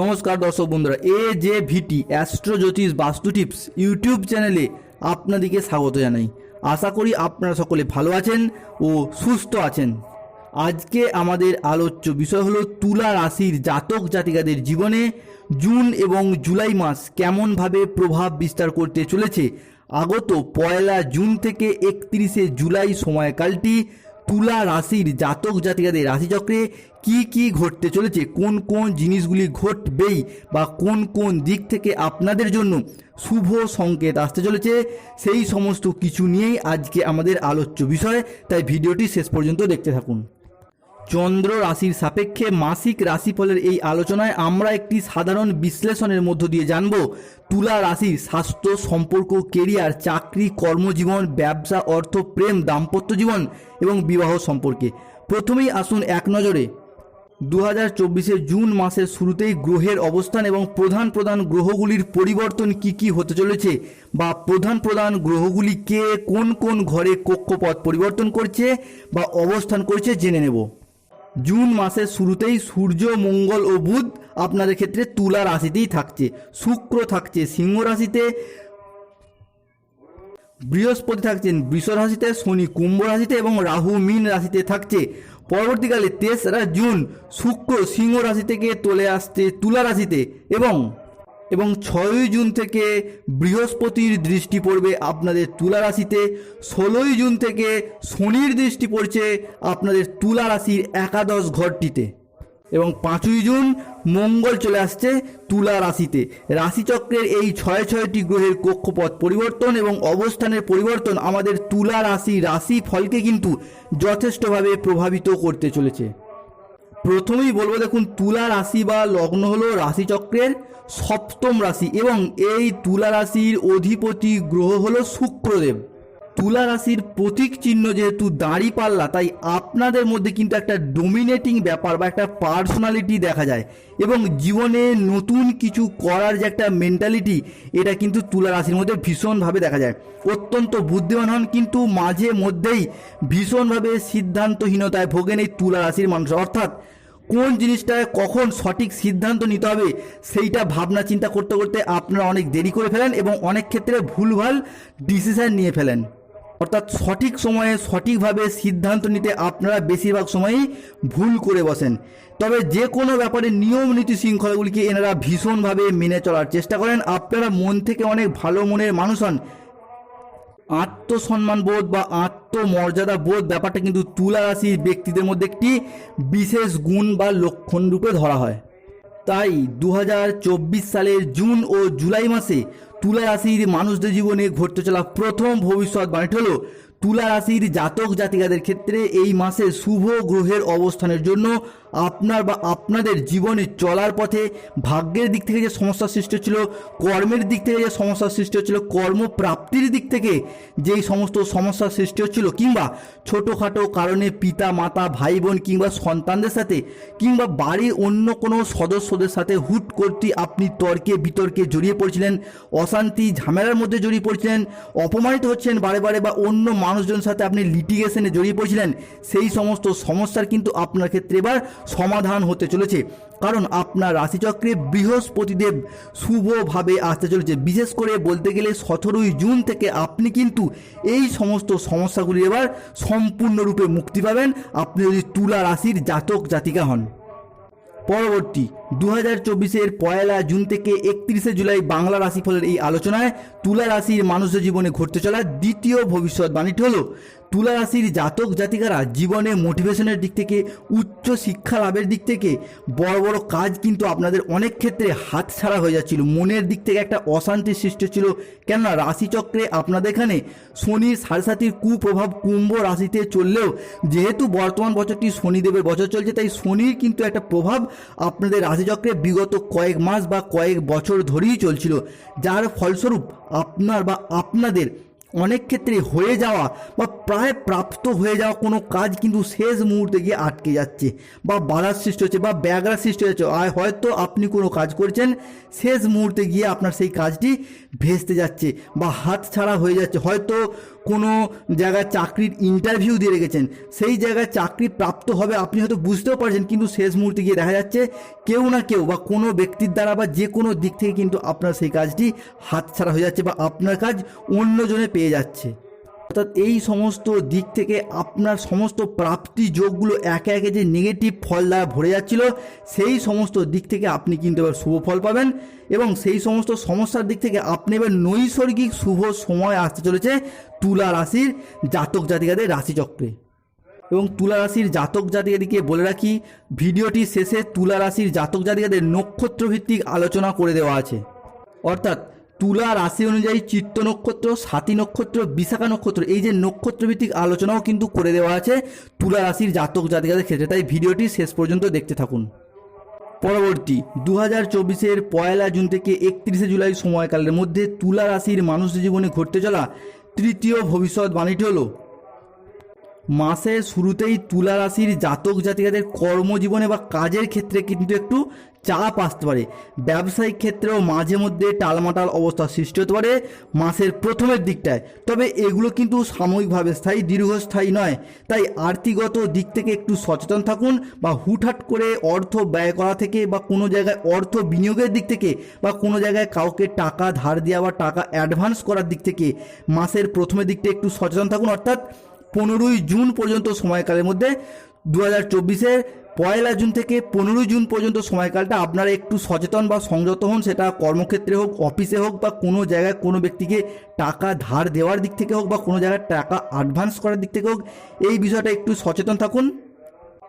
নমস্কার দর্শক বন্ধুরা এ জে ভিটি অ্যাস্ট্রো জ্যোতিষ বাস্তু টিপস ইউটিউব চ্যানেলে আপনাদেরকে স্বাগত জানাই। আশা করি আপনারা সকলে ভালো আছেন ও সুস্থ আছেন। আজকে আমাদের আলোচ্য বিষয় হলো তুলা রাশির জাতক জাতিকাদের জীবনে জুন এবং জুলাই মাস কেমনভাবে প্রভাব বিস্তার করতে চলেছে। আগত পয়লা জুন থেকে একত্রিশে জুলাই সময়কালটি তুলা রাশির জাতক জাতিকাদের রাশিচক্রে কি কি ঘটতে চলেছে? কোন কোন জিনিসগুলি ঘটবেই বা কোন কোন দিক থেকে আপনাদের জন্য শুভ সংকেত আসতে চলেছে? সেই সমস্ত কিছু নিয়েই আজকে আমাদের আলোচ্য বিষয়। তাই ভিডিওটি শেষ পর্যন্ত দেখতে থাকুন। চন্দ্র রাশির সাপেক্ষে মাসিক রাশিফলের এই আলোচনায় আমরা একটি সাধারণ বিশ্লেষণের মধ্য দিয়ে জানব, তুলা রাশির স্বাস্থ্য সম্পর্ক, কেরিয়ার, চাকরি, কর্মজীবন, ব্যবসা, অর্থ, প্রেম, দাম্পত্য জীবন এবং বিবাহ সম্পর্কে। প্রথমেই আসুন এক নজরে। দু হাজার জুন মাসের শুরুতেই গ্রহের অবস্থান এবং প্রধান প্রধান গ্রহগুলির পরিবর্তন কি কি হতে চলেছে বা প্রধান প্রধান গ্রহগুলি কে কোন কোন ঘরে কক্ষপথ পরিবর্তন করছে বা অবস্থান করছে জেনে নেব। জুন মাসের শুরুতেই সূর্য, মঙ্গল ও বুধ আপনাদের ক্ষেত্রে তুলা রাশিতেই থাকছে। শুক্র থাকছে সিংহ রাশিতে, বৃহস্পতি থাকছেন বৃষ রাশিতে, শনি কুম্ভ রাশিতে এবং রাহু মীন রাশিতে থাকছে। পরবর্তীকালে তেসরা জুন শুক্র সিংহ রাশি থেকে চলে আসছে তুলা রাশিতে এবং এবং ছয়ই জুন থেকে বৃহস্পতির দৃষ্টি পড়বে আপনাদের তুলা রাশিতে। ষোলোই জুন থেকে শনির দৃষ্টি পড়ছে আপনাদের তুলা রাশির একাদশ ঘরটিতে। এবং পাঁচই জুন মঙ্গল চলে আসছে তুলা রাশিতে। রাশিচক্রের এই ছয় ছয়টি গ্রহের কক্ষপথ পরিবর্তন এবং অবস্থানের পরিবর্তন আমাদের তুলা রাশি রাশি ফলকে কিন্তু যথেষ্টভাবে প্রভাবিত করতে চলেছে। প্রথমেই বলব দেখুন, তুলা রাশি বা লগ্ন হলো রাশিচক্রের সপ্তম রাশি এবং এই তুলা রাশির অধিপতি গ্রহ হলো শুক্রদেব। তুলা রাশির প্রতীক চিহ্ন যেহেতু দাঁড়ি পাল্লা, তাই আপনাদের মধ্যে কিন্তু একটা ডোমিনেটিং ব্যাপার বা একটা পার্সোনালিটি দেখা যায় এবং জীবনে নতুন কিছু করার যে একটা মেন্টালিটি এটা কিন্তু তুলা রাশির মধ্যে ভীষণভাবে দেখা যায়। অত্যন্ত বুদ্ধিমান হন, কিন্তু মাঝে মধ্যেই ভীষণভাবে সিদ্ধান্তহীনতায় ভোগেন এই তুলা রাশির মানুষ অর্থাৎ কোন জিনিসটায় কখন সঠিক সিদ্ধান্ত নিতে হবে, সেইটা ভাবনা চিন্তা করতে করতে আপনারা অনেক দেরি করে ফেলেন এবং অনেক ক্ষেত্রে ভুলভাল ডিসিশন নিয়ে ফেলেন। অর্থাৎ সঠিক সময়ে সঠিকভাবে সিদ্ধান্ত নিতে আপনারা বেশিরভাগ সময়ই ভুল করে বসেন। তবে যে কোনো ব্যাপারে নিয়ম নীতি শৃঙ্খলাগুলিকে এনারা ভীষণভাবে মেনে চলার চেষ্টা করেন। আপনারা মন থেকে অনেক ভালো মনের মানুষ হন। আত্মসম্মান বোধ বা আত্মমর্যাদা বোধ ব্যাপারটা কিন্তু তুলা রাশির ব্যক্তিদের মধ্যে একটি বিশেষ গুণ বা লক্ষণ রূপে ধরা হয়। তাই দু হাজার চব্বিশ সালের জুন ও জুলাই মাসে তুলা রাশির মানুষদের জীবনে ঘটতে চলা প্রথম ভবিষ্যৎবাণীটি হলো তুলা রাশির জাতক জাতিকাদের ক্ষেত্রে এই মাসে শুভ গ্রহের অবস্থানের জন্য আপনার বা আপনাদের জীবনে চলার পথে ভাগ্যের দিক থেকে যে সমস্যার সৃষ্টি হচ্ছিল, কর্মের দিক থেকে যে সমস্যার সৃষ্টি হচ্ছিল, কর্মপ্রাপ্তির দিক থেকে যেই সমস্ত সমস্যার সৃষ্টি হচ্ছিল, কিংবা ছোটোখাটো কারণে পিতা, মাতা, ভাই, বোন, কিংবা সন্তানদের সাথে, কিংবা বাড়ির অন্য কোনো সদস্যদের সাথে হুট করতে আপনি তর্কে বিতর্কে জড়িয়ে পড়ছিলেন, অশান্তি, ঝামেলার মধ্যে জড়িয়ে পড়ছিলেন, অপমানিত হচ্ছেন বারে বারে, বা অন্য মানুষজনের সাথে আপনি লিটিগেশনে জড়িয়ে পড়ছিলেন, সেই সমস্ত সমস্যার কিন্তু আপনার ক্ষেত্রে এবার সমাধান হতে চলেছে। কারণ আপনার রাশিচক্রে বৃহস্পতিদেব শুভভাবে আসতে চলেছে। বিশেষ করে বলতে গেলে সতেরোই জুন থেকে আপনি কিন্তু এই সমস্ত সমস্যাগুলি এবার সম্পূর্ণরূপে মুক্তি পাবেন। আপনি যদি তুলা রাশির জাতক জাতিকা হন। পরবর্তী দু হাজার চব্বিশের পয়লা জুন থেকে একত্রিশে জুলাই বাংলা রাশিফলের এই আলোচনায় তুলা রাশির মানুষের জীবনে ঘটতে চলা দ্বিতীয় ভবিষ্যৎবাণীটি হলো, তুলা রাশির জাতক জাতিকারা জীবনে মোটিভেশনের দিক থেকে, উচ্চ শিক্ষা লাভের দিক থেকে, বড় বড় কাজ কিন্তু আপনাদের অনেক ক্ষেত্রে হাত ছাড়া হয়ে যাচ্ছিল। মনের দিক থেকে একটা অশান্তির সৃষ্টি ছিল কেননা রাশিচক্রে আপনাদের এখানে শনির সাড়ে সাতির কুপ্রভাব কুম্ভ রাশিতে চললেও, যেহেতু বর্তমান বছরটি শনিদেবের বছর চলছে, তাই শনির কিন্তু একটা প্রভাব আপনাদের রাশিচক্রে বিগত কয়েক মাস বা কয়েক বছর ধরেই চলছিল, যার ফলস্বরূপ আপনার বা আপনাদের অনেক ক্ষেত্রে হয়ে যাওয়া বা প্রায় প্রাপ্ত হয়ে যাওয়া কোনো কাজ কিন্তু শেষ মুহূর্তে গিয়ে আটকে যাচ্ছে বা বাধার সৃষ্টি হচ্ছে বা ব্যাগরার সৃষ্টি হচ্ছে। আর হয়তো আপনি কোনো কাজ করছেন, শেষ মুহূর্তে গিয়ে আপনার সেই কাজটি ভেস্তে যাচ্ছে বা হাত ছাড়া হয়ে যাচ্ছে। হয়তো কোনো জায়গায় চাকরির ইন্টারভিউ দিয়ে রেখেছেন, সেই জায়গায় চাকরি প্রাপ্ত হবে আপনি হয়তো বুঝতেও পারছেন কিন্তু শেষ মুহূর্তে গিয়ে দেখা যাচ্ছে কেউ না কেউ বা কোনো ব্যক্তির দ্বারা বা যে কোনো দিক থেকে কিন্তু আপনার সেই কাজটি হাতছাড়া হয়ে যাচ্ছে বা আপনার কাজ অন্যজনে পেয়ে যাচ্ছে। অর্থাৎ এই সমস্ত দিক থেকে আপনার সমস্ত প্রাপ্তি যোগগুলো একে একে যে নেগেটিভ ফল দ্বারা ভরে যাচ্ছিল, সেই সমস্ত দিক থেকে আপনি কিন্তু এবার শুভ ফল পাবেন এবং সেই সমস্ত সমস্যার দিক থেকে আপনি এবার নৈসর্গিক শুভ সময় আসতে চলেছে তুলা রাশির জাতক জাতিকাদের রাশিচক্রে। এবং তুলা রাশির জাতক জাতিকাদিকে বলে রাখি, ভিডিওটি শেষে তুলা রাশির জাতক জাতিকাদের নক্ষত্রভিত্তিক আলোচনা করে দেওয়া আছে। অর্থাৎ তুলা রাশি অনুযায়ী চিত্ত নক্ষত্র সাতী নক্ষত্র, বিশাখা নক্ষত্র, এই যে নক্ষত্রভিত্তিক আলোচনাও কিন্তু করে দেওয়া আছে তুলা রাশির জাতক জাতিকাদের ক্ষেত্রে। তাই ভিডিওটি শেষ পর্যন্ত দেখতে থাকুন। পরবর্তী দু হাজার চব্বিশের পয়লা জুন থেকে একত্রিশে জুলাই সময়কালের মধ্যে তুলা রাশির মানুষের জীবনে ঘটতে চলা তৃতীয় ভবিষ্যৎবাণীটি হলো মাসের শুরুতেই তুলা রাশির জাতক জাতিকাদের কর্মজীবনে বা কাজের ক্ষেত্রে কিন্তু একটু চাপ আসতে পারে। ব্যবসায়িক ক্ষেত্রেও মাঝে মধ্যে টালমাটাল অবস্থা সৃষ্টি হতে পারে মাসের প্রথমের দিকটায়। তবে এগুলো কিন্তু সাময়িকভাবে স্থায়ী, দীর্ঘস্থায়ী নয়। তাই আর্থিকগত দিক থেকে একটু সচেতন থাকুন বা হুটহাট করে অর্থ ব্যয় করা থেকে বা কোনো জায়গায় অর্থ বিনিয়োগের দিক থেকে বা কোনো জায়গায় কাউকে টাকা ধার দেওয়া বা টাকা অ্যাডভান্স করার দিক থেকে মাসের প্রথমের দিকটা একটু সচেতন থাকুন। অর্থাৎ পনেরোই জুন পর্যন্ত সময়কালের মধ্যে দু হাজার চব্বিশের পয়লা জুন থেকে পনেরোই জুন পর্যন্ত সময়কালটা আপনারা একটু সচেতন বা সংযত হন, সেটা কর্মক্ষেত্রে হোক, অফিসে হোক বা কোনো জায়গায় কোনো ব্যক্তিকে টাকা ধার দেওয়ার দিক থেকে হোক বা কোনো জায়গায় টাকা অ্যাডভান্স করার দিক থেকে হোক, এই বিষয়টা একটু সচেতন থাকুন।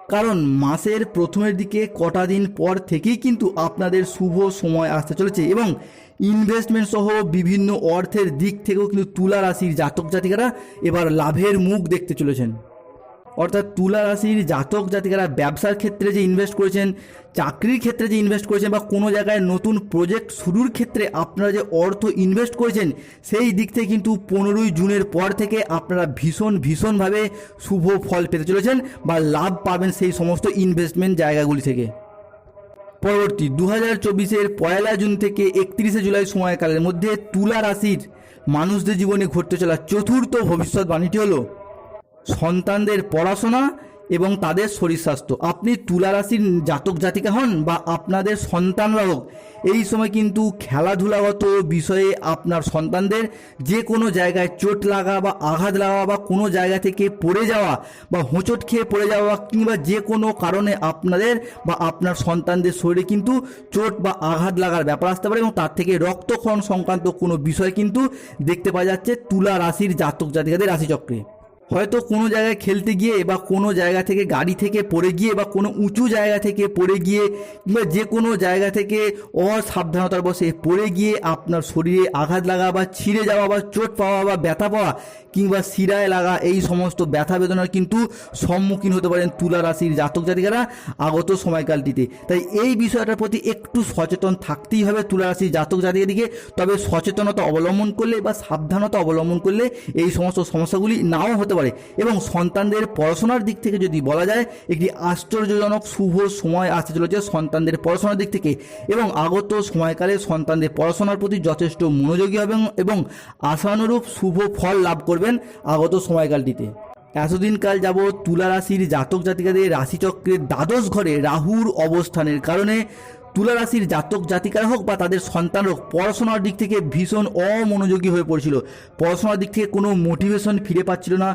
কারণ মাসের প্রথমের দিকে কটা দিন পর থেকেই কিন্তু আপনাদের শুভ সময় আসতে চলেছে এবং ইনভেস্টমেন্ট সহ বিভিন্ন অর্থের দিক থেকেও কিন্তু তুলা রাশির জাতক জাতিকারা এবার লাভের মুখ দেখতে চলেছেন। অর্থাৎ তুলা রাশির জাতক জাতিকারা ব্যবসার ক্ষেত্রে যে ইনভেস্ট করেছেন, চাকরির ক্ষেত্রে যে ইনভেস্ট করেছেন বা কোনো জায়গায় নতুন প্রজেক্ট শুরুর ক্ষেত্রে আপনারা যে অর্থ ইনভেস্ট করেছেন, সেই দিক থেকে কিন্তু পনেরোই জুনের পর থেকে আপনারা ভীষণ, ভীষণভাবে শুভ ফল পেতে চলেছেন বা লাভ পাবেন সেই সমস্ত ইনভেস্টমেন্ট জায়গাগুলি থেকে। পরবর্তী দু হাজার চব্বিশের পয়লা জুন থেকে একত্রিশে জুলাই সময়কালের মধ্যে তুলা রাশির মানুষদের জীবনে ঘটতে চলা চতুর্থ ভবিষ্যৎবাণীটি হল সন্তানদের পড়াশোনা এবং তাদের শরীর স্বাস্থ্য। আপনি তুলা রাশির জাতক জাতিকা হন বা আপনাদের সন্তানরা হোক, এই সময় কিন্তু খেলাধুলাগত বিষয়ে আপনার সন্তানদের যে কোনো জায়গায় চোট লাগা বা আঘাত লাগা বা কোনো জায়গা থেকে পড়ে যাওয়া বা হোঁচট খেয়ে পড়ে যাওয়া কিংবা যে কোনো কারণে আপনাদের বা আপনার সন্তানদের শরীরে কিন্তু চোট বা আঘাত লাগার ব্যাপার আসতে পারে এবং তার থেকে রক্তক্ষরণ সংক্রান্ত কোনো বিষয় কিন্তু দেখতে পাওয়া যাচ্ছে তুলা রাশির জাতক জাতিকাদের রাশিচক্রে। হয়তো কোনো জায়গায় খেলতে গিয়ে বা কোনো জায়গা থেকে গাড়ি থেকে পড়ে গিয়ে বা কোনো উঁচু জায়গা থেকে পড়ে গিয়ে কিংবা যে কোনো জায়গা থেকে অসাবধানতার বসে পড়ে গিয়ে আপনার শরীরে আঘাত লাগা বা ছিঁড়ে যাওয়া বা চোট পাওয়া বা ব্যথা পাওয়া কিংবা শিরায় লাগা এই সমস্ত ব্যথা বেদনার কিন্তু সম্মুখীন হতে পারেন তুলা রাশির জাতক জাতিকারা আগত সময়কালটিতে। তাই এই বিষয়টার প্রতি একটু সচেতন থাকতেই হবে তুলা রাশির জাতক জাতিকাদিকে। তবে সচেতনতা অবলম্বন করলে বা সাবধানতা অবলম্বন করলে এই সমস্ত সমস্যাগুলি নাও হতে পারে। এবং সন্তানদের পড়াশোনার দিক থেকে যদি বলা যায়, একটি আশ্চর্যজনক শুভ সময় আসতে চলেছে সন্তানদের পড়াশোনার দিক থেকে। এবং আগত সময়কালে সন্তানদের পড়াশোনার প্রতি যথেষ্ট মনোযোগী হবেন এবং আশানুরূপ শুভ ফল লাভ করবেন আগত সময়কালটিতে। এতদিন কাল যাব তুলা রাশির জাতক জাতিকাদের রাশিচক্রের দ্বাদশ ঘরে রাহুর অবস্থানের কারণে তুলা রাশির জাতক জাতিকারা হোক বা তাদের সন্তান হোক, পড়াশোনার দিক থেকে ভীষণ অমনোযোগী হয়ে পড়ছিল। পড়াশোনার দিক থেকে কোনো মোটিভেশন ফিরে পাচ্ছিল না।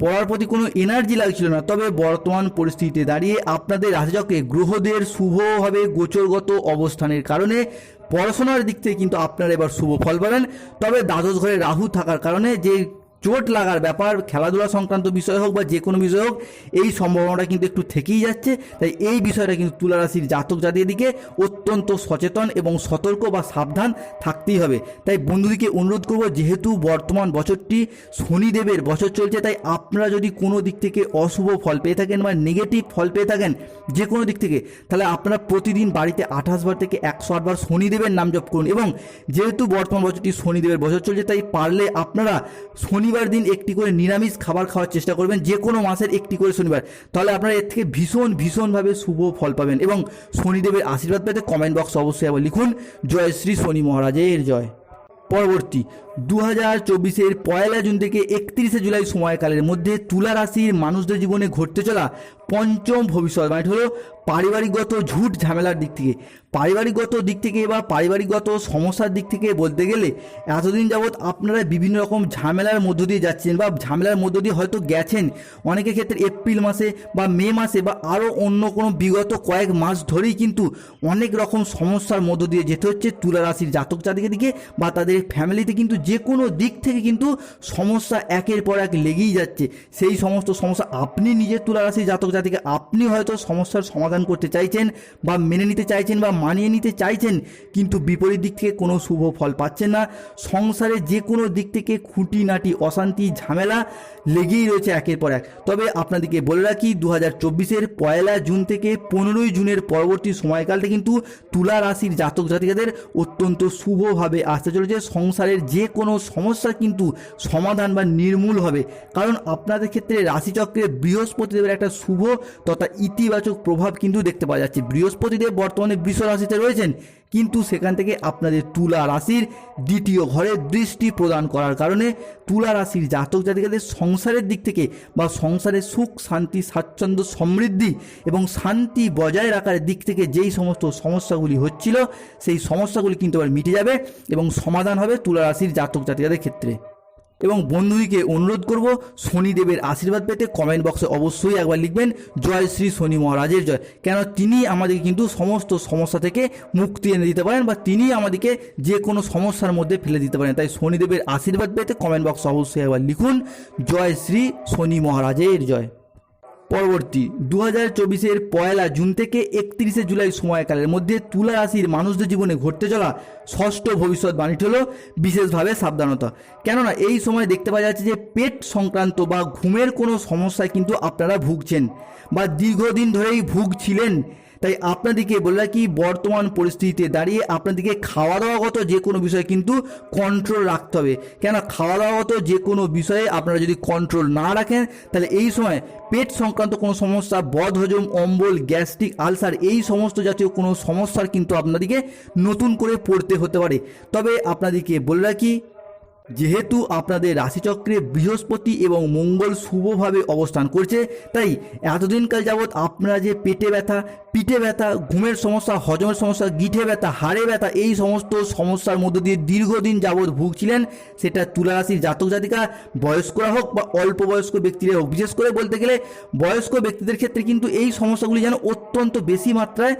পড়ার প্রতি কোনো এনার্জি লাগছিল না। তবে বর্তমান পরিস্থিতিতে দাঁড়িয়ে আপনাদের রাশিচক্রে গ্রহদের শুভভাবে গোচরগত অবস্থানের কারণে পড়াশোনার দিক থেকে কিন্তু আপনারা এবার শুভ ফল পাবেন। তবে দ্বাদশ ঘরে রাহু থাকার কারণে যে চোট লাগার ব্যাপার, খেলাধুলা সংক্রান্ত বিষয় হোক বা যে কোনো বিষয় হোক, এই সম্ভাবনাটা কিন্তু একটু থেকেই যাচ্ছে। তাই এই বিষয়টা কিন্তু তুলা রাশির জাতক জাতির দিকে অত্যন্ত সচেতন এবং সতর্ক বা সাবধান থাকতেই হবে। তাই বন্ধুদিকে অনুরোধ করব, যেহেতু বর্তমান বছরটি শনিদেবের বছর চলছে, তাই আপনারা যদি কোনো দিক থেকে অশুভ ফল পেয়ে থাকেন বা নেগেটিভ ফল পেয়ে থাকেন যে কোনো দিক থেকে, তাহলে আপনারা প্রতিদিন বাড়িতে আঠাশ বার থেকে একশো আটবার শনিদেবের নাম জপ করুন। এবং যেহেতু বর্তমান বছরটি শনিদেবের বছর চলছে, তাই পারলে আপনারা শনিবার দিন একটি করে নিরামিষ খাবার খাওয়ার চেষ্টা করবেন, যে কোনো মাসের একটি করে শনিবার। তাহলে আপনারা এর থেকে ভীষণ, ভীষণভাবে শুভ ফল পাবেন এবং শনিদেবের আশীর্বাদ পেতে কমেন্ট বক্স অবশ্যই আবার লিখুন, জয় শ্রী শনি মহারাজের জয়। পরবর্তী দু হাজার চব্বিশের পয়লা জুন থেকে একত্রিশে জুলাই সময়কালের মধ্যে তুলা রাশির মানুষদের জীবনে ঘটতে চলা পঞ্চম ভবিষ্যৎ ভবিষ্যৎবাণী হলো পারিবারিকগত ঝুট ঝামেলার দিক থেকে। পারিবারিকগত দিক থেকে বা পারিবারিকগত সমস্যার দিক থেকে বলতে গেলে, এতদিন যাবৎ আপনারা বিভিন্ন রকম ঝামেলার মধ্য দিয়ে যাচ্ছেন বা ঝামেলার মধ্য দিয়ে হয়তো গেছেন। অনেকের ক্ষেত্রে এপ্রিল মাসে বা মে মাসে বা আরও অন্য কোনো বিগত কয়েক মাস ধরেই কিন্তু অনেক রকম সমস্যার মধ্য দিয়ে যেতে হচ্ছে তুলা রাশির জাতক জাতিকের দিকে বা তাদের ফ্যামিলিতে কিন্তু যে কোনো দিক থেকে কিন্তু সমস্যা একের পর এক লেগেই যাচ্ছে। সেই সমস্ত সমস্যা আপনি নিজের তুলা রাশির জাতক জাতিকে আপনি হয়তো সমস্যার সমাধান করতে চাইছেন বা মেনে নিতে চাইছেন বা মানিয়ে নিতে চাইছেন, কিন্তু বিপরীত দিক থেকে কোনো শুভ ফল পাচ্ছেন না। সংসারে যে কোনো দিক থেকে খুঁটিনাটি, অশান্তি, ঝামেলা লেগেই রয়েছে একের পর এক। তবে আপনাদেরকে বলে রাখি দু হাজার চব্বিশের পয়লা জুন থেকে পনেরোই জুনের পরবর্তী সময়কালটা কিন্তু তুলা রাশির জাতক জাতিকাদের অত্যন্ত শুভভাবে আসতে চলেছে। সংসারের যে কোনো সমস্যা কিন্তু সমাধান বা নির্মূল হবে। কারণ আপনাদের ক্ষেত্রে রাশিচক্রে বৃহস্পতিদেবের একটা শুভ তথা ইতিবাচক প্রভাব কিন্তু দেখতে পাওয়া যাচ্ছে। বৃহস্পতিদেব বর্তমানে বৃষ রাশিতে রয়েছেন, কিন্তু সেখান থেকে আপনাদের তুলা রাশির দ্বিতীয় ঘরে দৃষ্টি প্রদান করার কারণে তুলা রাশির জাতক জাতিকাদের সংসারের দিক থেকে বা সংসারে সুখ, শান্তি, স্বাচ্ছন্দ্য, সমৃদ্ধি এবং শান্তি বজায় রাখার দিক থেকে যেই সমস্ত সমস্যাগুলি হচ্ছিল, সেই সমস্যাগুলি কিন্তু আবার মিটে যাবে এবং সমাধান হবে তুলা রাশির জাতক জাতিকাদের ক্ষেত্রে। এবং বন্ধুদিকে অনুরোধ করব শনিদেবের আশীর্বাদ পেতে কমেন্ট বক্সে অবশ্যই একবার লিখবেন, জয় শ্রী শনি মহারাজের জয়। কেন তিনি আমাদের কিন্তু সমস্ত সমস্যা থেকে মুক্তি এনে দিতে পারেন বা তিনি আমাদেরকে যে কোনো সমস্যার মধ্যে ফেলে দিতে পারেন। তাই শনিদেবের আশীর্বাদ পেতে কমেন্ট বক্সে অবশ্যই একবার লিখুন, জয় শ্রী শনি মহারাজের জয়। পরবর্তী দু হাজার চব্বিশের পয়লা জুন থেকে একত্রিশে জুলাই সময়কালের মধ্যে তুলা রাশির মানুষদের জীবনে ঘটতে চলা ষষ্ঠ ভবিষ্যৎবাণীটি হল বিশেষভাবে সাবধানতা। কেননা এই সময় দেখতে পাওয়া যাচ্ছে যে পেট সংক্রান্ত বা ঘুমের কোনো সমস্যায় কিন্তু আপনারা ভুগছেন বা দীর্ঘদিন ধরেই ভুগছিলেন। তাই আপনাদেরকে বলে রাখি, বর্তমান পরিস্থিতিতে দাঁড়িয়ে আপনাদেরকে খাওয়া দাওয়াগত যে কোনো বিষয়ে কিন্তু কন্ট্রোল রাখতে হবে। কেন খাওয়া দাওয়াগত যে কোনো বিষয়ে আপনারা যদি কন্ট্রোল না রাখেন, তাহলে এই সময় পেট সংক্রান্ত কোনো সমস্যা, বদহজম, অম্বল, গ্যাস্ট্রিক, আলসার এই সমস্ত জাতীয় কোনো সমস্যার কিন্তু আপনাদেরকে নতুন করে পড়তে হতে পারে। তবে আপনাদেরকে বলে রাখি যেহেতু আপনাদের রাশিচক্রে বৃহস্পতি এবং মঙ্গল শুভভাবে অবস্থান করছে, তাই এতদিনকাল যাবৎ আপনারা যে পেটে ব্যথা, পিঠে ব্যথা, ঘুমের সমস্যা, হজমের সমস্যা, গিঠে ব্যথা, হাড়ে ব্যথা, এই সমস্ত সমস্যার মধ্য দিয়ে দীর্ঘদিন যাবৎ ভুগছিলেন, সেটা তুলা রাশির জাতক জাতিকা বয়স্করা হোক বা অল্প বয়স্ক ব্যক্তিরা হোক। বিশেষ করে বলতে গেলে বয়স্ক ব্যক্তিদের ক্ষেত্রে কিন্তু এই সমস্যাগুলি যেন অত্যন্ত বেশি মাত্রায়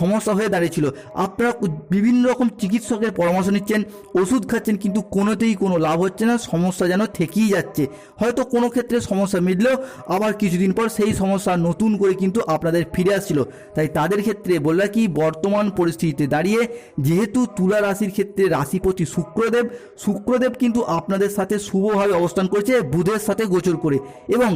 সমস্যা হয়ে দাঁড়িয়েছিল। আপনারা বিভিন্ন রকম চিকিৎসকের পরামর্শ নিচ্ছেন, ওষুধ খাচ্ছেন, কিন্তু কোনোতেই কোনো লাভ হচ্ছে না, সমস্যা যেন থেকেই যাচ্ছে। হয়তো কোনো ক্ষেত্রে সমস্যা মিটলেও আবার কিছুদিন পর সেই সমস্যা নতুন করে কিন্তু আপনাদের ফিরে আসছিল। তাই তাদের ক্ষেত্রে বললা কি, বর্তমান পরিস্থিতিতে দাঁড়িয়ে যেহেতু তুলা রাশির ক্ষেত্রে রাশিপতি শুক্রদেব শুক্রদেব কিন্তু আপনাদের সাথে শুভভাবে অবস্থান করছে, বুধের সাথে গোচর করে। এবং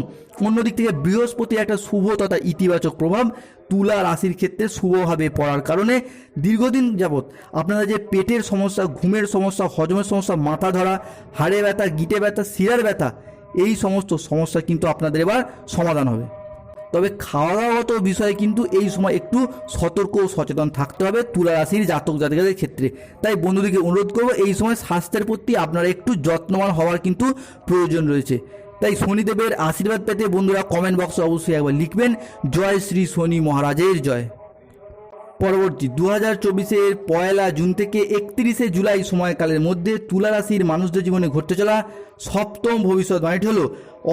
অন্যদিক থেকে বৃহস্পতি একটা শুভ তথা ইতিবাচক প্রভাব তুলা রাশির ক্ষেত্রে শুভভাবে পড়ার কারণে দীর্ঘদিন যাবৎ আপনারা যে পেটের সমস্যা, ঘুমের সমস্যা, হজমের সমস্যা, মাথা ধরা হাড়ে ব্যথা, গিটে ব্যথা, শিরার ব্যথা, এই সমস্ত সমস্যা কিন্তু আপনাদের এবার সমাধান হবে। তবে খাওয়া দাওয়াগত বিষয়ে কিন্তু এই সময় একটু সতর্ক ও সচেতন থাকতে হবে তুলা রাশির জাতক জাতিকাদের ক্ষেত্রে। তাই বন্ধুদেরকে অনুরোধ করব, এই সময় স্বাস্থ্যের প্রতি আপনারা একটু যত্নবান হওয়ার কিন্তু প্রয়োজন রয়েছে। তাই শনিদেবের আশীর্বাদ পেতে বন্ধুরা কমেন্ট বক্সে অবশ্যই একবার লিখবেন, জয় শ্রী শনি মহারাজের জয়। পরবর্তী দু হাজার চব্বিশের পয়লা জুন থেকে একত্রিশে জুলাই সময়কালের মধ্যে তুলা রাশির মানুষদের জীবনে ঘটতে চলা সপ্তম ভবিষ্যৎবাণীটি হলো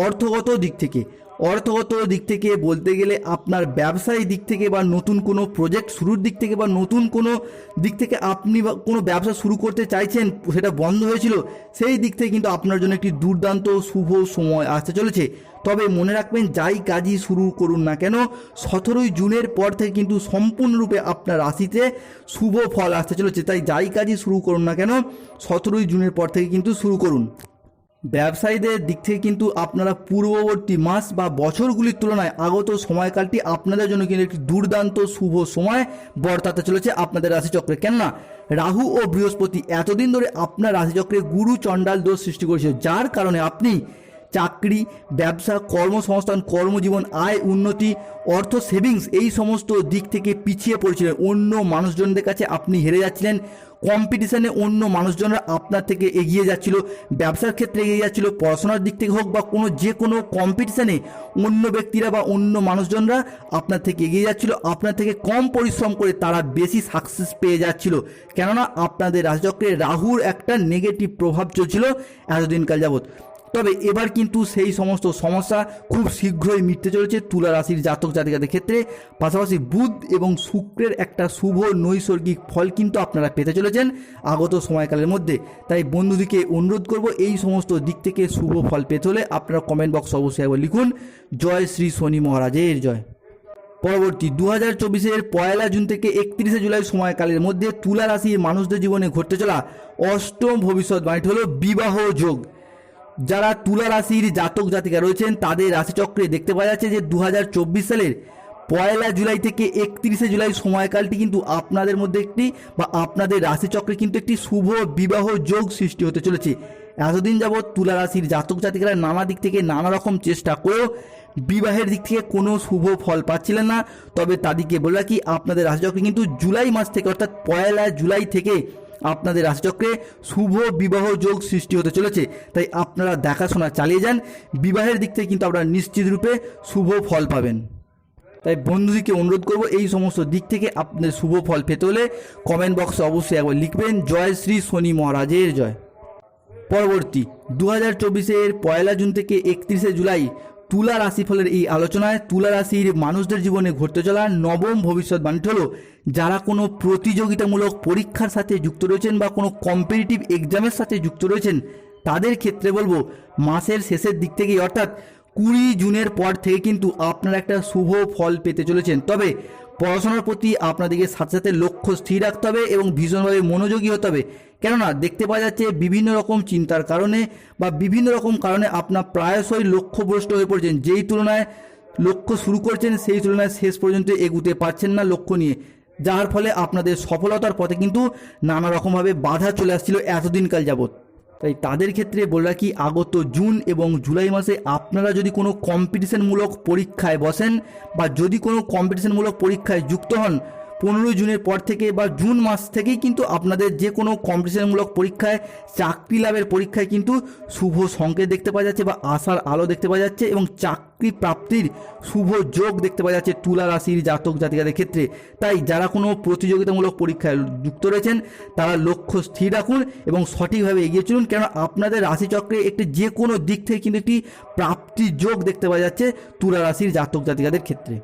অর্থগত দিক থেকে। অর্থগত দিক থেকে বলতে গেলে আপনার ব্যবসায়ী দিক থেকে বা নতুন কোনো প্রজেক্ট শুরুর দিক থেকে বা নতুন কোনো দিক থেকে আপনি বা কোনো ব্যবসা শুরু করতে চাইছেন, সেটা বন্ধ হয়েছিল, সেই দিক থেকে কিন্তু আপনার জন্য একটি দুর্দান্ত শুভ সময় আসতে চলেছে। তবে মনে রাখবেন, যাই কাজই শুরু করুন না কেন, সতেরোই জুনের পর থেকে কিন্তু সম্পূর্ণরূপে আপনার রাশিতে শুভ ফল আসতে চলেছে। তাই যাই কাজই শুরু করুন না কেন, সতেরোই জুনের পর থেকে কিন্তু শুরু করুন। ব্যবসায়ীদের দিক থেকে কিন্তু আপনারা পূর্ববর্তী মাস বা বছরগুলির তুলনায় আগত সময়কালটি আপনাদের জন্য কিন্তু একটি দুর্দান্ত শুভ সময় বর্তাতে চলেছে আপনাদের রাশিচক্রে। কেননা, রাহু ও বৃহস্পতি এতদিন ধরে আপনার রাশিচক্রে গুরু চণ্ডাল দোষ সৃষ্টি করেছে, যার কারণে আপনি চাকরি, ব্যবসা, কর্মসংস্থান, কর্মজীবন, আয়, উন্নতি, অর্থ সেভিংস এই সমস্ত দিক থেকে পিছিয়ে পড়েছিলেন। অন্য মানুষজনদের কাছে আপনি হেরে যাচ্ছিলেন। কম্পিটিশানে অন্য মানুষজনরা আপনার থেকে এগিয়ে যাচ্ছিল, ব্যবসার ক্ষেত্রে এগিয়ে যাচ্ছিল, পড়াশোনার দিক থেকে হোক বা কোনো যে কোনো কম্পিটিশানে অন্য ব্যক্তিরা বা অন্য মানুষজনরা আপনার থেকে এগিয়ে যাচ্ছিল, আপনার থেকে কম পরিশ্রম করে তারা বেশি সাকসেস পেয়ে যাচ্ছিল। কেননা আপনাদের রাজচক্রে রাহুর একটা নেগেটিভ প্রভাব চলছিল এতদিনকাল যাবৎ। তবে এবার কিন্তু সেই সমস্ত সমস্যা খুব শীঘ্রই মিটতে চলেছে তুলা রাশির জাতক জাতিকাদের ক্ষেত্রে। পাশাপাশি বুধ এবং শুক্রের একটা শুভ নৈসর্গিক ফল কিন্তু আপনারা পেতে চলেছেন আগত সময়কালের মধ্যে। তাই বন্ধুদিকে অনুরোধ করব এই সমস্ত দিক থেকে শুভ ফল পেতে হলে আপনারা কমেন্ট বক্স অবশ্যই একবার লিখুন। জয় শ্রী শনি মহারাজের জয়। পরবর্তী দু হাজার চব্বিশের পয়লা জুন থেকে একত্রিশে জুলাই সময়কালের মধ্যে তুলা রাশির মানুষদের জীবনে ঘটতে চলা অষ্টম ভবিষ্যৎ ভবিষ্যৎবাণীটি হল বিবাহ যোগ। যারা তুলা রাশির জাতক জাতিকা রয়েছেন, তাদের রাশিচক্রে দেখতে পাওয়া যাচ্ছে যে দু হাজার চব্বিশ সালের পয়লা জুলাই থেকে একত্রিশে জুলাই সময়কালটি কিন্তু আপনাদের মধ্যে একটি বা আপনাদের রাশিচক্রে কিন্তু একটি শুভ বিবাহ যোগ সৃষ্টি হতে চলেছে। এতদিন যাবৎ তুলা রাশির জাতক জাতিকারা নানা দিক থেকে নানা রকম চেষ্টা করেও বিবাহের দিক থেকে কোনো শুভ ফল পাচ্ছিলেন না। তবে তাদেরকে বলে রাখি, আপনাদের রাশিচক্রে কিন্তু জুলাই মাস থেকে অর্থাৎ পয়লা জুলাই থেকে আপনাদের রাশিচক্রে শুভ বিবাহ যোগ সৃষ্টি হতে চলেছে। তাই আপনারা দেখাশোনা চালিয়ে যান। বিবাহের দিক থেকে কিন্তু আপনারা নিশ্চিত রূপে শুভ ফল পাবেন। তাই বন্ধুদিকে অনুরোধ করব, এই সমস্ত দিক থেকে আপনাদের শুভ ফল পেতে হলে কমেন্ট বক্সে অবশ্যই একবার লিখবেন, জয় শ্রী শনি মহারাজের জয়। পরবর্তী দু হাজার চব্বিশের পয়লা জুন থেকে একত্রিশে জুলাই তুলা রাশিফলের এই আলোচনায় তুলা রাশির মানুষদের জীবনে ঘটতে চলা নবম ভবিষ্যৎবাণীটি হলো, যারা কোনো প্রতিযোগিতামূলক পরীক্ষার সাথে যুক্ত রয়েছেন বা কোনো কম্পিটিটিভ এক্সামের সাথে যুক্ত রয়েছেন, তাদের ক্ষেত্রে বলব, মাসের শেষের দিক থেকেই অর্থাৎ কুড়ি জুনের পর থেকে কিন্তু আপনারা একটা শুভ ফল পেতে চলেছেন। তবে পড়াশোনার প্রতি আপনাদেরকে সাথে সাথে লক্ষ্য স্থির রাখতে হবে এবং ভীষণভাবে মনোযোগী হতে হবে। কেননা দেখতে পাওয়া যাচ্ছে বিভিন্ন রকম চিন্তার কারণে বা বিভিন্ন রকম কারণে আপনার প্রায়শই লক্ষ্যভ্রষ্ট হয়ে পড়ছেন। যেই তুলনায় লক্ষ্য শুরু করছেন, সেই তুলনায় শেষ পর্যন্ত এগুতে পারছেন না লক্ষ্য নিয়ে। যার ফলে আপনাদের সফলতার পথে কিন্তু নানা রকমভাবে বাধা চলে আসছিল এতদিনকাল যাবৎ। তাই তাদের ক্ষেত্রে বলে রাখি, আগত জুন এবং জুলাই মাসে আপনারা যদি কোনো কম্পিটিশনমূলক পরীক্ষায় বসেন বা যদি কোনো কম্পিটিশনমূলক পরীক্ষায় যুক্ত হন পনেরোই জুনের পর থেকে বা জুন মাস থেকেই কিন্তু আপনাদের যে কোনো কম্পিটিশনমূলক পরীক্ষায়, চাকরি লাভের পরীক্ষায় কিন্তু শুভ সংকেত দেখতে পাওয়া যাচ্ছে বা আশার আলো দেখতে পাওয়া যাচ্ছে এবং চাকরি প্রাপ্তির শুভ যোগ দেখতে পাওয়া যাচ্ছে তুলা রাশির জাতক জাতিকাদের ক্ষেত্রে। তাই যারা কোনো প্রতিযোগিতামূলক পরীক্ষায় যুক্ত রয়েছেন, তারা লক্ষ্য স্থির রাখুন এবং সঠিকভাবে এগিয়ে চলুন। কেন আপনাদের রাশিচক্রে একটি যে কোনো দিক থেকে কিন্তু একটি প্রাপ্তি যোগ দেখতে পাওয়া যাচ্ছে তুলা রাশির জাতক জাতিকাদের ক্ষেত্রে।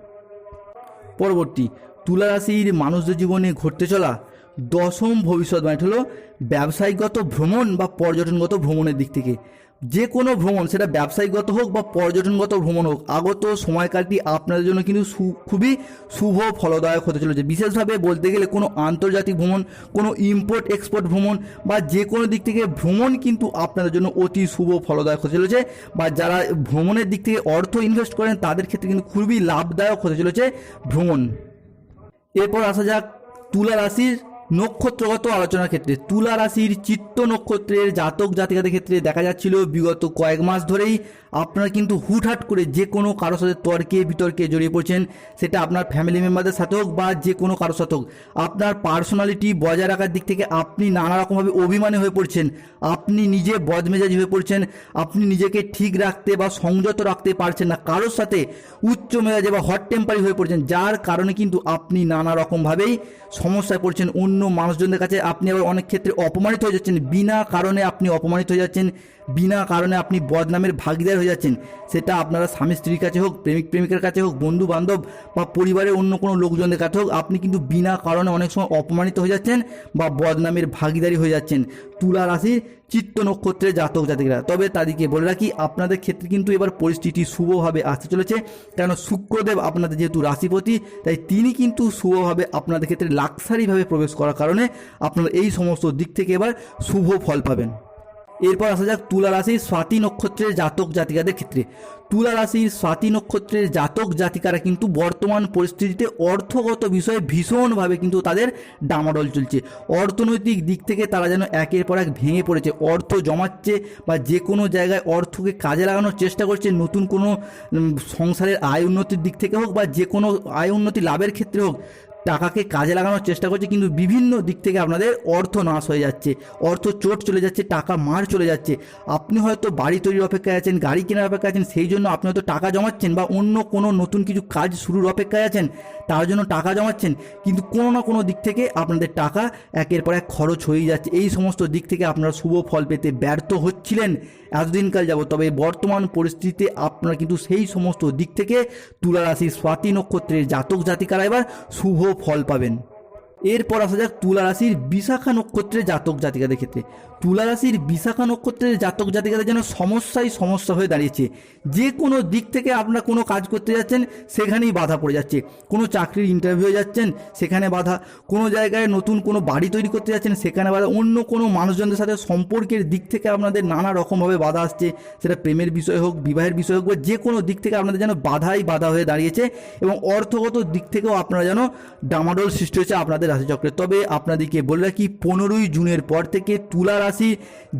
পরবর্তী তুলা রাশির মানুষদের জীবনে ঘটতে চলা দশম ভবিষ্যৎবাণী হলো ব্যবসায়িকগত ভ্রমণ বা পর্যটনগত ভ্রমণের দিক থেকে। যে কোনো ভ্রমণ, সেটা ব্যবসায়িকগত হোক বা পর্যটনগত ভ্রমণ হোক, আগত সময়কালটি আপনাদের জন্য কিন্তু খুবই শুভ, ফলদায়ক হতে চলেছে। বিশেষভাবে বলতে গেলে কোনো আন্তর্জাতিক ভ্রমণ, কোনো ইম্পোর্ট এক্সপোর্ট ভ্রমণ বা যে কোনো দিক থেকে ভ্রমণ কিন্তু আপনাদের জন্য অতি শুভ, ফলদায়ক হতে চলেছে বা যারা ভ্রমণের দিক থেকে অর্থ ইনভেস্ট করেন, তাদের ক্ষেত্রে কিন্তু খুবই লাভদায়ক হতে চলেছে ভ্রমণ। এরপর আসা যাক তুলা রাশির নক্ষত্রগত আলোচনার ক্ষেত্রে তুলা রাশির চিত্ত নক্ষত্রের জাতক জাতিকাদের ক্ষেত্রে দেখা যাচ্ছিল, বিগত কয়েক মাস ধরেই আপনারা কিন্তু হুটহাট করে যে কোনো কারোর সাথে তর্কে বিতর্কে জড়িয়ে পড়ছেন, সেটা আপনার ফ্যামিলি মেম্বারদের সাথে হোক বা যে কোনো কারোর সাথে হোক। আপনার পার্সোনালিটি বজায় রাখার দিক থেকে আপনি নানা রকমভাবে অভিমানী হয়ে পড়ছেন। আপনি নিজে বদমেজাজি হয়ে পড়ছেন। আপনি নিজেকে ঠিক রাখতে বা সংযত রাখতে পারছেন না। কারোর সাথে উচ্চ মেজাজে বা হট টেম্পারি হয়ে পড়ছেন। যার কারণে কিন্তু আপনি নানা রকমভাবেই সমস্যায় পড়ছেন। অন্য মানুষজনদের কাছে আপনি আবার অনেক ক্ষেত্রে অপমানিত হয়ে যাচ্ছেন। বিনা কারণে আপনি অপমানিত হয়ে যাচ্ছেন। বিনা কারণে আপনি বদনামের ভাগিদার হয়ে যাচ্ছেন। সেটা আপনারা স্বামী স্ত্রীর কাছে হোক, প্রেমিক প্রেমিকের কাছে হোক বন্ধু বান্ধব বা পরিবারের অন্য কোনো লোকজনদের কাছে হোক, আপনি কিন্তু বিনা কারণে অনেক সময় অপমানিত হয়ে যাচ্ছেন বা বদনামের ভাগিদারি হয়ে যাচ্ছেন। তুলা রাশির চিত্ত নক্ষত্রের জাতক জাতিকরা। তবে তাদেরকে বলে রাখি, আপনাদের ক্ষেত্রে কিন্তু এবার পরিস্থিতি শুভভাবে আসতে চলেছে। কেন শুক্রদেব আপনাদের যেহেতু রাশিপতি, তাই তিনি কিন্তু শুভভাবে আপনাদের ক্ষেত্রে লাক্সারিভাবে প্রবেশ করার কারণে আপনারা এই সমস্ত দিক থেকে এবার শুভ ফল পাবেন। এরপর আসা যাক তুলা রাশির স্বাতি নক্ষত্রের জাতক জাতিকাদের ক্ষেত্রে। তুলা রাশির স্বাতি নক্ষত্রের জাতক জাতিকারা কিন্তু বর্তমান পরিস্থিতিতে অর্থগত বিষয়ে ভীষণভাবে কিন্তু তাদের ডামাডল চলছে। অর্থনৈতিক দিক থেকে তারা যেন একের পর এক ভেঙে পড়েছে। অর্থ জমাচ্ছে বা যে কোনো জায়গায় অর্থকে কাজে লাগানোর চেষ্টা করছে, নতুন কোনো সংসারের আয় উন্নতির দিক থেকে হোক বা যে কোনো আয় উন্নতি লাভের ক্ষেত্রে হোক টাকাকে কাজে লাগানোর চেষ্টা করছে, কিন্তু বিভিন্ন দিক থেকে আপনাদের অর্থ নাশ হয়ে যাচ্ছে, অর্থ চোট চলে যাচ্ছে, টাকা মার চলে যাচ্ছে। আপনি হয়তো বাড়ি তৈরির অপেক্ষায় আছেন, গাড়ি কেনার অপেক্ষায় আছেন, সেই জন্য আপনি হয়তো টাকা জমাচ্ছেন বা অন্য কোনো নতুন কিছু কাজ শুরুর অপেক্ষায় আছেন। তার জন্য টাকা জমাচ্ছেন, কিন্তু কোনো না কোনো দিক থেকে আপনাদের টাকা একের পর এক খরচ হয়ে যাচ্ছে। এই সমস্ত দিক থেকে আপনারা শুভ ফল পেতে ব্যর্থ হচ্ছিলেন। এতদিনকাল যাব তবে বর্তমান পরিস্থিতিতে আপনারা কিন্তু সেই সমস্ত দিক থেকে তুলা রাশির স্বাতি নক্ষত্রের জাতক জাতিকারা এবার শুভ ফল পাবেন। এরপর আসা যাক তুলা রাশির বিশাখা নক্ষত্রের জাতক জাতিকাদের ক্ষেত্রে। তুলা রাশির বিশাখা নক্ষত্রের জাতক জাতিকাদের যেন সমস্যাই সমস্যা হয়ে দাঁড়িয়েছে। যে কোনো দিক থেকে আপনারা কোনো কাজ করতে যাচ্ছেন, সেখানেই বাধা পড়ে যাচ্ছে। কোনো চাকরির ইন্টারভিউ যাচ্ছেন, সেখানে বাধা। কোনো জায়গায় নতুন কোনো বাড়ি তৈরি করতে যাচ্ছেন, সেখানে বাধা। অন্য কোনো মানুষজনদের সাথে সম্পর্কের দিক থেকে আপনাদের নানা রকমভাবে বাধা আসছে। সেটা প্রেমের বিষয় হোক, বিবাহের বিষয় হোক, বা যে কোনো দিক থেকে আপনাদের যেন বাধাই বাধা হয়ে দাঁড়িয়েছে এবং অর্থগত দিক থেকেও আপনারা যেন ডামাডোল সৃষ্টি হয়েছে আপনাদের রাশিচক্রে তবে আপনাদেরকে বলে রাখি, পনেরোই জুনের পর থেকে তুলা রাশি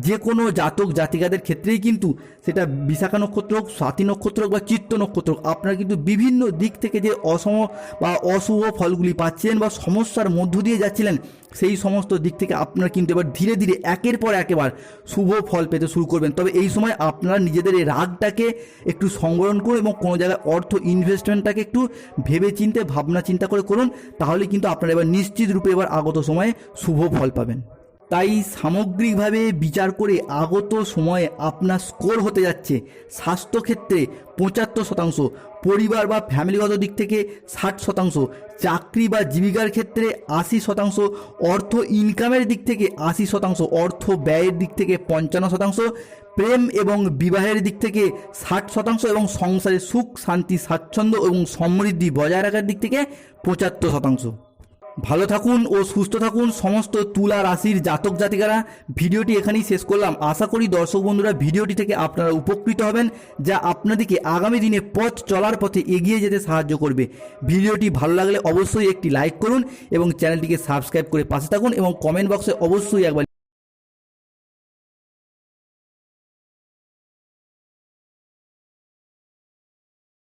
যে কোনো জাতক জাতিকাদের ক্ষেত্রেই কিন্তু সেটা বিশাখা নক্ষত্র হোক, স্বাতি নক্ষত্র হোক বা চিত্ত নক্ষত্র হোক, আপনারা কিন্তু বিভিন্ন দিক থেকে যে অসম বা অশুভ ফলগুলি পাচ্ছিলেন বা সমস্যার মধ্য দিয়ে যাচ্ছিলেন, সেই সমস্ত দিক থেকে আপনারা কিন্তু এবার ধীরে ধীরে একের পর একেবার শুভ ফল পেতে শুরু করবেন। তবে এই সময় আপনারা নিজেদের এই রাগটাকে একটু সংবরণ করুন এবং কোনো জায়গায় অর্থ ইনভেস্টমেন্টটাকে একটু ভেবে চিন্তে ভাবনা চিন্তা করে করুন, তাহলে কিন্তু আপনারা এবার নিশ্চিত রূপে এবার আগত সময়ে শুভ ফল পাবেন। তাই সামগ্রিকভাবে বিচার করে আগত সময়ে আপনার স্কোর হতে যাচ্ছে স্বাস্থ্যক্ষেত্রে পঁচাত্তর শতাংশ, পরিবার বা ফ্যামিলিগত দিক থেকে ষাট শতাংশ, চাকরি বা জীবিকার ক্ষেত্রে আশি শতাংশ, অর্থ ইনকামের দিক থেকে আশি শতাংশ, অর্থ ব্যয়ের দিক থেকে পঞ্চান্ন শতাংশ, প্রেম এবং বিবাহের দিক থেকে ষাট শতাংশ এবং সংসারে সুখ, শান্তি, স্বাচ্ছন্দ্য এবং সমৃদ্ধি বজায় রাখার দিক থেকে পঁচাত্তর শতাংশ। ভালো থাকুন ও সুস্থ থাকুন। সমস্ত তুলা রাশির জাতক জাতিকারা, ভিডিওটি এখানেই শেষ করলাম। আশা করি দর্শক বন্ধুরা, ভিডিওটি থেকে আপনারা উপকৃত হবেন, যা আপনাদেরকে আগামী দিনে পথ চলার পথে এগিয়ে যেতে সাহায্য করবে। ভিডিওটি ভালো লাগলে অবশ্যই একটি লাইক করুন এবং চ্যানেলটিকে সাবস্ক্রাইব করে পাশে থাকুন এবং কমেন্ট বক্সে অবশ্যই একবার